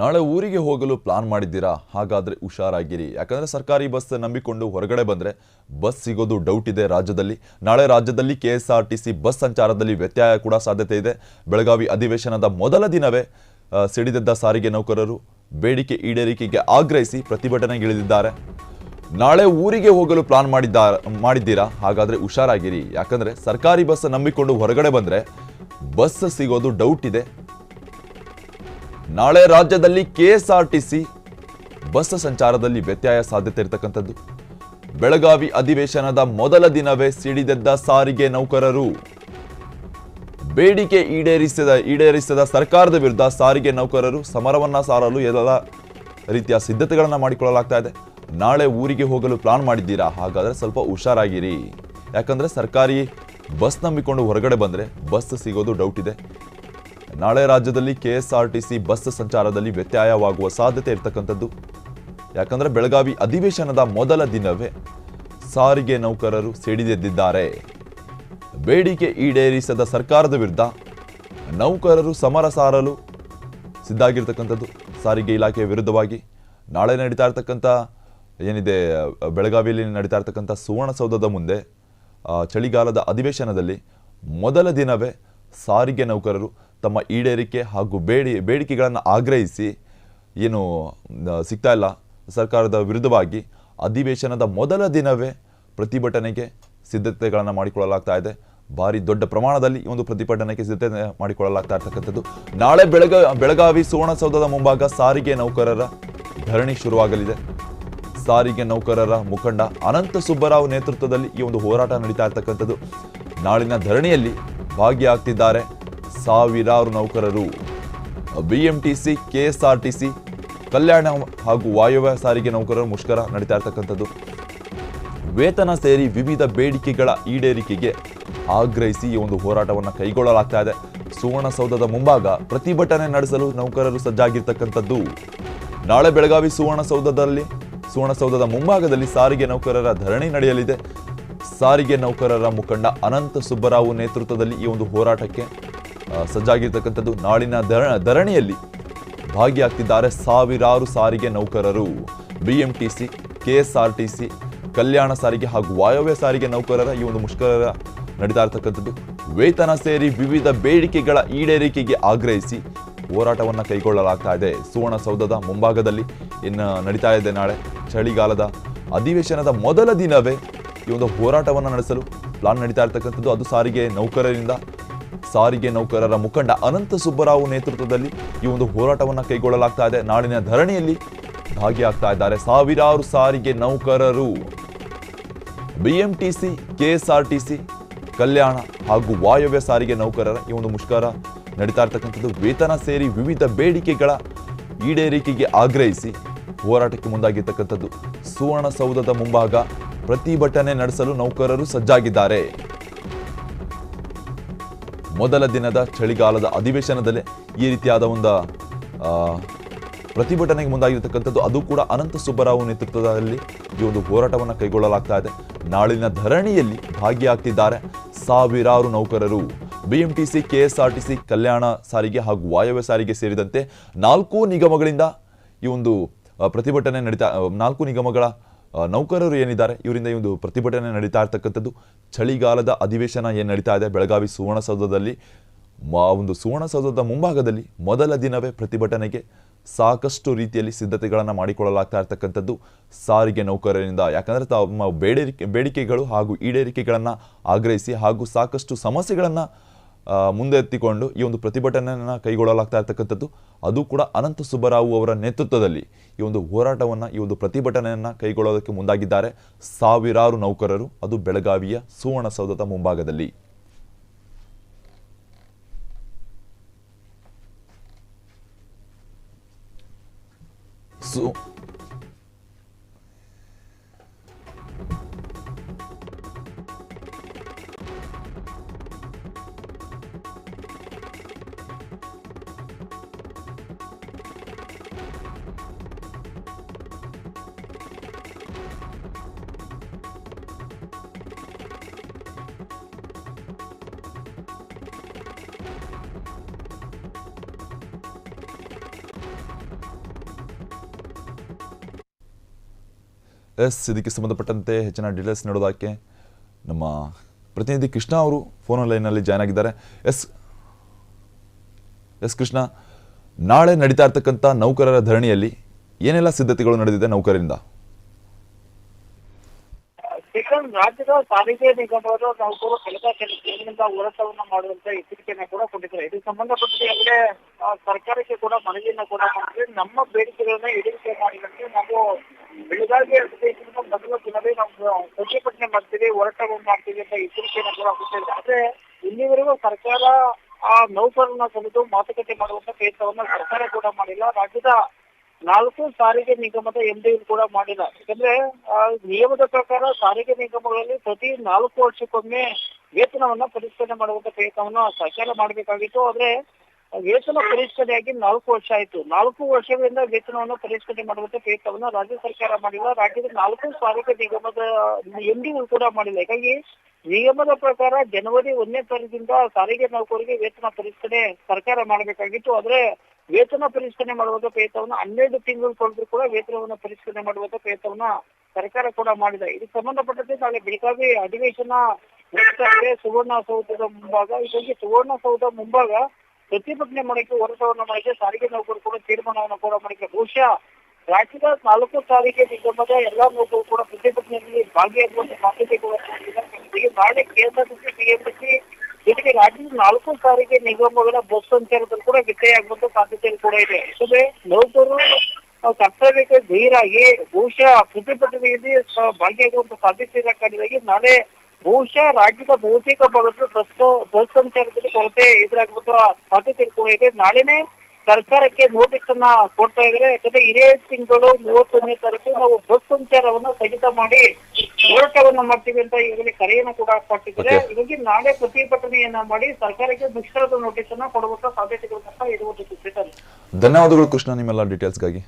ನಾಳೆ ಊರಿಗೆ ಹೋಗಲು ಪ್ಲಾನ್ ಮಾಡಿದ್ದೀರಾ? ಹಾಗಾದರೆ ಹುಷಾರಾಗಿರಿ. ಯಾಕಂದರೆ ಸರ್ಕಾರಿ ಬಸ್ ನಂಬಿಕೊಂಡು ಹೊರಗಡೆ ಬಂದರೆ ಬಸ್ ಸಿಗೋದು ಡೌಟ್ ಇದೆ ರಾಜ್ಯದಲ್ಲಿ. ನಾಳೆ ರಾಜ್ಯದಲ್ಲಿ ಕೆ ಬಸ್ ಸಂಚಾರದಲ್ಲಿ ವ್ಯತ್ಯಯ ಕೂಡ ಸಾಧ್ಯತೆ ಇದೆ. ಬೆಳಗಾವಿ ಅಧಿವೇಶನದ ಮೊದಲ ದಿನವೇ ಸಿಡಿದಿದ್ದ ಸಿಡಿದೆದ್ದ ಸಾರಿಗೆ ನೌಕರರು ಬೇಡಿಕೆ ಈಡೇರಿಕೆಗೆ ಆಗ್ರಹಿಸಿ ಪ್ರತಿಭಟನೆಗಿಳಿದಿದ್ದಾರೆ. ನಾಳೆ ಊರಿಗೆ ಹೋಗಲು ಪ್ಲಾನ್ ಮಾಡಿದ್ದ, ಮಾಡಿದ್ದೀರಾ? ಹಾಗಾದರೆ ಹುಷಾರಾಗಿರಿ. ಯಾಕಂದರೆ ಸರ್ಕಾರಿ ಬಸ್ ನಂಬಿಕೊಂಡು ಹೊರಗಡೆ ಬಂದರೆ ಬಸ್ ಸಿಗೋದು ಡೌಟ್ ಇದೆ. ನಾಳೆ ರಾಜ್ಯದಲ್ಲಿ ಕೆಎಸ್ಆರ್ಟಿಸಿ ಬಸ್ ಸಂಚಾರದಲ್ಲಿ ವ್ಯತ್ಯಯ ಸಾಧ್ಯತೆ ಇರತಕ್ಕಂಥದ್ದು. ಬೆಳಗಾವಿ ಅಧಿವೇಶನದ ಮೊದಲ ದಿನವೇ ಸಿಡಿದೆದ್ದ ಸಾರಿಗೆ ನೌಕರರು. ಬೇಡಿಕೆ ಈಡೇರಿಸಿದ ಈಡೇರಿಸಿದ ಸರ್ಕಾರದ ವಿರುದ್ಧ ಸಾರಿಗೆ ನೌಕರರು ಸಮರವನ್ನ ಸಾರಲು ಎಲ್ಲ ರೀತಿಯ ಸಿದ್ಧತೆಗಳನ್ನು ಮಾಡಿಕೊಳ್ಳಲಾಗ್ತಾ ಇದೆ. ನಾಳೆ ಊರಿಗೆ ಹೋಗಲು ಪ್ಲಾನ್ ಮಾಡಿದ್ದೀರಾ? ಹಾಗಾದ್ರೆ ಸ್ವಲ್ಪ ಹುಷಾರಾಗಿರಿ. ಯಾಕಂದ್ರೆ ಸರ್ಕಾರಿ ಬಸ್ ನಂಬಿಕೊಂಡು ಹೊರಗಡೆ ಬಂದ್ರೆ ಬಸ್ ಸಿಗೋದು ಡೌಟ್ ಇದೆ. ನಾಳೆ ರಾಜ್ಯದಲ್ಲಿ ಕೆಎಸ್ಆರ್ಟಿಸಿ ಬಸ್ ಸಂಚಾರದಲ್ಲಿ ವ್ಯತ್ಯಯವಾಗುವ ಸಾಧ್ಯತೆ ಇರತಕ್ಕಂಥದ್ದು. ಯಾಕಂದ್ರೆ ಬೆಳಗಾವಿ ಅಧಿವೇಶನದ ಮೊದಲ ದಿನವೇ ಸಾರಿಗೆ ನೌಕರರು ಸಿಡಿದೆದ್ದಿದ್ದಾರೆ. ಬೇಡಿಕೆ ಈಡೇರಿಸದ ಸರ್ಕಾರದ ವಿರುದ್ಧ ನೌಕರರು ಸಮರ ಸಾರಲು ಸಿದ್ಧಾಗಿರ್ತಕ್ಕಂಥದ್ದು. ಸಾರಿಗೆ ಇಲಾಖೆಯ ವಿರುದ್ಧವಾಗಿ ನಾಳೆ ನಡೀತಾ ಇರ್ತಕ್ಕಂಥ ಏನಿದೆ, ಬೆಳಗಾವಿಯಲ್ಲಿ ನಡೀತಾ ಇರ್ತಕ್ಕಂಥ ಸುವರ್ಣಸೌಧದ ಮುಂದೆ ಚಳಿಗಾಲದ ಅಧಿವೇಶನದಲ್ಲಿ ಮೊದಲ ದಿನವೇ ಸಾರಿಗೆ ನೌಕರರು ತಮ್ಮ ಈಡೇರಿಕೆ ಹಾಗೂ ಬೇಡಿ, ಬೇಡಿಕೆಗಳನ್ನು ಆಗ್ರಹಿಸಿ ಏನು ಸಿಗ್ತಾ ಇಲ್ಲ ಸರ್ಕಾರದ ವಿರುದ್ಧವಾಗಿ, ಅಧಿವೇಶನದ ಮೊದಲ ದಿನವೇ ಪ್ರತಿಭಟನೆಗೆ ಸಿದ್ಧತೆಗಳನ್ನು ಮಾಡಿಕೊಳ್ಳಲಾಗ್ತಾ ಇದೆ. ಭಾರಿ ದೊಡ್ಡ ಪ್ರಮಾಣದಲ್ಲಿ ಈ ಒಂದು ಪ್ರತಿಭಟನೆಗೆ ಸಿದ್ಧತೆ ಮಾಡಿಕೊಳ್ಳಲಾಗ್ತಾ ಇರ್ತಕ್ಕಂಥದ್ದು. ನಾಳೆ ಬೆಳಗ, ಬೆಳಗಾವಿ ಸುವರ್ಣಸೌಧದ ಮುಂಭಾಗ ಸಾರಿಗೆ ನೌಕರರ ಧರಣಿ ಶುರುವಾಗಲಿದೆ. ಸಾರಿಗೆ ನೌಕರರ ಮುಖಂಡ ಅನಂತ ಸುಬ್ಬರಾವ್ ನೇತೃತ್ವದಲ್ಲಿ ಈ ಒಂದು ಹೋರಾಟ ನಡೀತಾ ಇರ್ತಕ್ಕಂಥದ್ದು. ನಾಳಿನ ಧರಣಿಯಲ್ಲಿ ಭಾಗಿಯಾಗ್ತಿದ್ದಾರೆ ಸಾವಿರಾರು ನೌಕರರು. ಬಿಎಂಟಿಸಿ, ಕೆಎಸ್ಆರ್ಟಿಸಿ, ಕಲ್ಯಾಣ ಹಾಗೂ ವಾಯುವ್ಯ ಸಾರಿಗೆ ನೌಕರರು ಮುಷ್ಕರ ನಡೀತಾ ಇರ್ತಕ್ಕಂಥದ್ದು. ವೇತನ ಸೇರಿ ವಿವಿಧ ಬೇಡಿಕೆಗಳ ಈಡೇರಿಕೆಗೆ ಆಗ್ರಹಿಸಿ ಈ ಒಂದು ಹೋರಾಟವನ್ನು ಕೈಗೊಳ್ಳಲಾಗ್ತಾ ಇದೆ. ಸುವರ್ಣಸೌಧದ ಮುಂಭಾಗ ಪ್ರತಿಭಟನೆ ನಡೆಸಲು ನೌಕರರು ಸಜ್ಜಾಗಿರ್ತಕ್ಕಂಥದ್ದು. ನಾಳೆ ಬೆಳಗಾವಿ ಸುವರ್ಣಸೌಧದಲ್ಲಿ ಸುವರ್ಣಸೌಧದ ಮುಂಭಾಗದಲ್ಲಿ ಸಾರಿಗೆ ನೌಕರರ ಧರಣಿ ನಡೆಯಲಿದೆ. ಸಾರಿಗೆ ನೌಕರರ ಮುಖಂಡ ಅನಂತ ಸುಬ್ಬರಾವ್ ನೇತೃತ್ವದಲ್ಲಿ ಈ ಒಂದು ಹೋರಾಟಕ್ಕೆ ಸಜ್ಜಾಗಿರ್ತಕ್ಕಂಥದ್ದು ನಾಳಿನ ಧರ- ಧರಣಿಯಲ್ಲಿ ಭಾಗಿಯಾಗ್ತಿದ್ದಾರೆ ಸಾವಿರಾರು ಸಾರಿಗೆ ನೌಕರರು. B MTC K S R T C ಕಲ್ಯಾಣ ಸಾರಿಗೆ ಹಾಗೂ ವಾಯವ್ಯ ಸಾರಿಗೆ ನೌಕರರ, ಈ ಒಂದು ಮುಷ್ಕರ ನಡೀತಾ ಇರತಕ್ಕಂಥದ್ದು. ವೇತನ ಸೇರಿ ವಿವಿಧ ಬೇಡಿಕೆಗಳ ಈಡೇರಿಕೆಗೆ ಆಗ್ರಹಿಸಿ ಹೋರಾಟವನ್ನು ಕೈಗೊಳ್ಳಲಾಗ್ತಾ ಇದೆ. ಸುವರ್ಣಸೌಧದ ಮುಂಭಾಗದಲ್ಲಿ ಇನ್ನು ನಡೀತಾ ಇದೆ ನಾಳೆ. ಚಳಿಗಾಲದ ಅಧಿವೇಶನದ ಮೊದಲ ದಿನವೇ ಈ ಒಂದು ಹೋರಾಟವನ್ನು ನಡೆಸಲು ಪ್ಲಾನ್ ನಡೀತಾ ಇರ್ತಕ್ಕಂಥದ್ದು. ಅದು ಸಾರಿಗೆ ನೌಕರರಿಂದ ಸಾರಿಗೆ ನೌಕರರ ಮುಖಂಡ ಅನಂತ ಸುಬ್ಬರಾವ್ ನೇತೃತ್ವದಲ್ಲಿ ಈ ಒಂದು ಹೋರಾಟವನ್ನು ಕೈಗೊಳ್ಳಲಾಗ್ತಾ ಇದೆ. ನಾಡಿನ ಧರಣಿಯಲ್ಲಿ ಭಾಗಿಯಾಗ್ತಾ ಇದ್ದಾರೆ ಸಾವಿರಾರು ಸಾರಿಗೆ ನೌಕರರು. ಬಿಎಂಟಿಸಿ, ಕೆಎಸ್ಆರ್ಟಿಸಿ, ಕಲ್ಯಾಣ ಹಾಗೂ ವಾಯವ್ಯ ಸಾರಿಗೆ ನೌಕರರ ಈ ಒಂದು ಮುಷ್ಕರ ನಡೀತಾ ಇರ್ತಕ್ಕಂಥದ್ದು. ವೇತನ ಸೇರಿ ವಿವಿಧ ಬೇಡಿಕೆಗಳ ಈಡೇರಿಕೆಗೆ ಆಗ್ರಹಿಸಿ ಹೋರಾಟಕ್ಕೆ ಮುಂದಾಗಿರ್ತಕ್ಕಂಥದ್ದು. ಸುವರ್ಣಸೌಧದ ಮುಂಭಾಗ ಪ್ರತಿಭಟನೆ ನಡೆಸಲು ನೌಕರರು ಸಜ್ಜಾಗಿದ್ದಾರೆ. ಮೊದಲ ದಿನದ ಚಳಿಗಾಲದ ಅಧಿವೇಶನದಲ್ಲೇ ಈ ರೀತಿಯಾದ ಒಂದು ಪ್ರತಿಭಟನೆಗೆ ಮುಂದಾಗಿರ್ತಕ್ಕಂಥದ್ದು, ಅದು ಕೂಡ ಅನಂತ ಸುಬ್ಬರಾವ್ ನೇತೃತ್ವದಲ್ಲಿ ಈ ಒಂದು ಹೋರಾಟವನ್ನು ಕೈಗೊಳ್ಳಲಾಗ್ತಾ ಇದೆ. ನಾಳಿನ ಧರಣಿಯಲ್ಲಿ ಭಾಗಿಯಾಗ್ತಿದ್ದಾರೆ ಸಾವಿರಾರು ನೌಕರರು. ಬಿಎಂಟಿಸಿ, ಕೆಎಸ್ಆರ್ಟಿಸಿ, ಕಲ್ಯಾಣ ಸಾರಿಗೆ ಹಾಗೂ ವಾಯವ್ಯ ಸಾರಿಗೆ ಸೇರಿದಂತೆ ನಾಲ್ಕು ನಿಗಮಗಳಿಂದ ಈ ಒಂದು ಪ್ರತಿಭಟನೆ ನಡೀತಾ, ನಾಲ್ಕು ನಿಗಮಗಳ ನೌಕರರು ಏನಿದ್ದಾರೆ? ಇವರಿಂದ ಈ ಒಂದು ಪ್ರತಿಭಟನೆ ನಡೀತಾ ಇರ್ತಕ್ಕಂಥದ್ದು. ಚಳಿಗಾಲದ ಅಧಿವೇಶನ ಏನು ನಡೀತಾ ಇದೆ? ಬೆಳಗಾವಿ ಸುವರ್ಣಸೌಧದಲ್ಲಿ ಆ ಒಂದು ಸುವರ್ಣಸೌಧದ ಮುಂಭಾಗದಲ್ಲಿ ಮೊದಲ ದಿನವೇ ಪ್ರತಿಭಟನೆಗೆ ಸಾಕಷ್ಟು ರೀತಿಯಲ್ಲಿ ಸಿದ್ಧತೆಗಳನ್ನು ಮಾಡಿಕೊಳ್ಳಲಾಗ್ತಾ ಇರ್ತಕ್ಕಂಥದ್ದು ಸಾರಿಗೆ ನೌಕರರಿಂದ. ಯಾಕಂದರೆ ತಮ್ಮ ಬೇಡಿಕೆ, ಬೇಡಿಕೆಗಳು ಹಾಗೂ ಈಡೇರಿಕೆಗಳನ್ನು ಆಗ್ರಹಿಸಿ ಹಾಗೂ ಸಾಕಷ್ಟು ಸಮಸ್ಯೆಗಳನ್ನು ಮುಂದೆ ಎತ್ತಿಕೊಂಡು ಈ ಒಂದು ಪ್ರತಿಭಟನೆಯನ್ನು ಕೈಗೊಳ್ಳಲಾಗ್ತಾ ಇರ್ತಕ್ಕಂಥದ್ದು, ಅದು ಕೂಡ ಅನಂತ ಸುಬ್ಬರಾವು ಅವರ ನೇತೃತ್ವದಲ್ಲಿ ಈ ಒಂದು ಹೋರಾಟವನ್ನು, ಈ ಒಂದು ಪ್ರತಿಭಟನೆಯನ್ನು ಕೈಗೊಳ್ಳೋದಕ್ಕೆ ಮುಂದಾಗಿದ್ದಾರೆ ಸಾವಿರಾರು ನೌಕರರು, ಅದು ಬೆಳಗಾವಿಯ ಸುವರ್ಣಸೌಧದ ಮುಂಭಾಗದಲ್ಲಿ. ಎಸ್ ಇದಕ್ಕೆ ಸಂಬಂಧಪಟ್ಟಂತೆ ಹೆಚ್ಚಿನ ಡೀಟೇಲ್ಸ್ ನೀಡೋದಕ್ಕೆ ನಮ್ಮ ಪ್ರತಿನಿಧಿ ಕೃಷ್ಣ ಅವರು ಫೋನ್ ಲೈನಲ್ಲಿ ಜಾಯ್ನ್ ಆಗಿದ್ದಾರೆ. ಎಸ್ ಎಸ್ ಕೃಷ್ಣ, ನಾಳೆ ನಡೀತಾ ಇರ್ತಕ್ಕಂಥ ನೌಕರರ ಧರಣಿಯಲ್ಲಿ ಏನೆಲ್ಲ ಸಿದ್ಧತೆಗಳು ನಡೆದಿದೆ ನೌಕರರಿಂದ? ರಾಜ್ಯದ ಸಾರಿಗೆ ನಿಗಮದ ನೌಕರರು ಕೆಲಸ ಕೆಲಸದಿಂದ ಹೋರಾಟವನ್ನ ಮಾಡುವಂತ ಎಚ್ಚರಿಕೆಯನ್ನ ಕೂಡ ಕೊಟ್ಟಿದ್ದಾರೆ. ಇದಕ್ಕೆ ಸಂಬಂಧಪಟ್ಟಂತೆ ಸರ್ಕಾರಕ್ಕೆ ಕೂಡ ಮನವಿಯನ್ನ ಕೂಡ ಮಾಡಿದ್ರೆ ನಮ್ಮ ಬೇಡಿಕೆಗಳನ್ನ ಈಡೇರಿಕೆ ಮಾಡಿದಂತೆ ನಾವು ಬೆಳಗಾವಿ ಪ್ರದೇಶದಿಂದ ಮೊದಲ ದಿನವೇ ನಾವು ಮಾಡ್ತೀವಿ ಹೋರಾಟವನ್ನು ಮಾಡ್ತೀವಿ ಅಂತ ಎಚ್ಚರಿಕೆಯನ್ನು ಕೂಡ ಆದ್ರೆ ಇಲ್ಲಿವರೆಗೂ ಸರ್ಕಾರ ಆ ನೌಕರನ್ನ ಕರೆದು ಮಾತುಕತೆ ಮಾಡುವಂತ ಪ್ರಯತ್ನವನ್ನ ಸರ್ಕಾರ ಕೂಡ ಮಾಡಿಲ್ಲ. ರಾಜ್ಯದ ನಾಲ್ಕು ಸಾರಿಗೆ ನಿಗಮದ ಎಂಡಿ ಕೂಡ ಮಾಡಿಲ್ಲ. ಯಾಕಂದ್ರೆ ನಿಯಮದ ಪ್ರಕಾರ ಸಾರಿಗೆ ನಿಗಮಗಳಲ್ಲಿ ಪ್ರತಿ ನಾಲ್ಕು ವರ್ಷಕ್ಕೊಮ್ಮೆ ವೇತನವನ್ನ ಪರಿಷ್ಕರಣೆ ಮಾಡುವಂತ ಪ್ರಯತ್ನವನ್ನ ಸರ್ಕಾರ ಮಾಡಬೇಕಾಗಿತ್ತು. ಆದ್ರೆ ವೇತನ ಪರಿಷ್ಕರಣೆಯಾಗಿ ನಾಲ್ಕು ವರ್ಷ ಆಯ್ತು. ನಾಲ್ಕು ವರ್ಷಗಳಿಂದ ವೇತನವನ್ನು ಪರಿಷ್ಕರಣೆ ಮಾಡುವಂತ ಪ್ರಯತ್ನವನ್ನು ರಾಜ್ಯ ಸರ್ಕಾರ ಮಾಡಿಲ್ಲ. ರಾಜ್ಯದ ನಾಲ್ಕು ಸಾರಿಗೆ ನಿಗಮದ, ಎಂದಿಗೂ ಕೂಡ ಮಾಡಿಲ್ಲ. ಹೀಗಾಗಿ ನಿಗಮದ ಪ್ರಕಾರ ಜನವರಿ ಒಂದನೇ ತಾರೀಕಿಂದ ಸಾರಿಗೆ ನೌಕರರಿಗೆ ವೇತನ ಪರಿಷ್ಕರಣೆ ಸರ್ಕಾರ ಮಾಡಬೇಕಾಗಿತ್ತು. ಆದ್ರೆ ವೇತನ ಪರಿಷ್ಕರಣೆ ಮಾಡುವಂತ ಪ್ರಯತ್ನವನ್ನು ಹನ್ನೆರಡು ತಿಂಗಳು ಕಳೆದ್ರು ಕೂಡ ವೇತನವನ್ನು ಪರಿಷ್ಕರಣೆ ಮಾಡುವಂತ ಪ್ರಯತ್ನವನ್ನ ಸರ್ಕಾರ ಕೂಡ ಮಾಡಿದೆ. ಇದಕ್ಕೆ ಸಂಬಂಧಪಟ್ಟಂತೆ ನಾಳೆ ಬೆಳಗಾವಿ ಅಧಿವೇಶನ ಸುವರ್ಣಸೌಧದ ಮುಂಭಾಗ. ಹೀಗಾಗಿ ಸುವರ್ಣಸೌಧ ಮುಂಭಾಗ ಪ್ರತಿಭಟನೆ ಮಾಡಕ್ಕೆ ಹೋರಾಟವನ್ನ ಮಾಡಿದ್ರೆ ಸಾರಿಗೆ ನೌಕರರು ಕೂಡ ತೀರ್ಮಾನವನ್ನು ಕೂಡ ಮಾಡಿದ್ರೆ ಬಹುಶಃ ರಾಜ್ಯದ ನಾಲ್ಕು ಸಾರಿಗೆ ನಿಗಮದ ಎಲ್ಲಾ ನೌಕರರು ಕೂಡ ಪ್ರತಿಭಟನೆಯಲ್ಲಿ ಭಾಗಿಯಾಗುವಂತ ಸಾಧ್ಯತೆ ಕೂಡ ಇದೆ. ಕೇಂದ್ರ ನಾಳೆ ಸಿಎಂಸಿ ಜೊತೆಗೆ ರಾಜ್ಯದ ನಾಲ್ಕು ಸಾರಿಗೆ ನಿಗಮಗಳ ಬಸ್ ಸಂಚಾರದಲ್ಲಿ ಕೂಡ ವ್ಯತ್ಯಯ ಆಗುವಂತ ಸಾಧ್ಯತೆ ಕೂಡ ಇದೆ ಯಾಕಂದ್ರೆ ನೌಕರರು ಕರ್ತವ್ಯಕ್ಕೆ ಧೀರಾಗಿ ಬಹುಶಃ ಪ್ರತಿಭಟನೆಯಲ್ಲಿ ಭಾಗಿಯಾಗುವಂತ ಸಾಧ್ಯತೆ ಇರೋ ನಾಳೆ ಬಹುಶಃ ರಾಜ್ಯದ ಬಹುತೇಕ ಭಾಗದಲ್ಲಿ ಬಸ್ ಬಸ್ ಸಂಚಾರದಲ್ಲಿ ಕೊರತೆ ಎದುರಾಗುವ ಸಾಧ್ಯತೆ ಇದೆ. ನಾಳೆನೆ ಸರ್ಕಾರಕ್ಕೆ ನೋಟಿಸ್ ಅನ್ನ ಕೊಡ್ತಾ ಇದ್ರೆ ಯಾಕಂದ್ರೆ ಇದೇ ತಿಂಗಳು ಮೂವತ್ತೊಂದನೇ ತಾರೀಕು ನಾವು ಬಸ್ ಸಂಚಾರವನ್ನು ಸ್ಥಗಿತ ಮಾಡಿ ಹೋರಾಟವನ್ನ ಮಾಡ್ತೀವಿ ಅಂತ ಈಗಲೇ ಕರೆಯನ್ನು ಕೂಡ ಕೊಟ್ಟಿದ್ರೆ ಇವಾಗ ಹೀಗಾಗಿ ನಾಳೆ ಪ್ರತಿಭಟನೆಯನ್ನ ಮಾಡಿ ಸರ್ಕಾರಕ್ಕೆ ಮುಷ್ಕರದ ನೋಟಿಸ್ ಅನ್ನ ಕೊಡುವಂತ ಸಾಧ್ಯತೆಗಳು ಸಹ ಇರುವಂತದ್ದು ಧನ್ಯವಾದಗಳು ಕೃಷ್ಣ ನಿಮ್ಮೆಲ್ಲ ಡೀಟೇಲ್ಸ್ಗಾಗಿ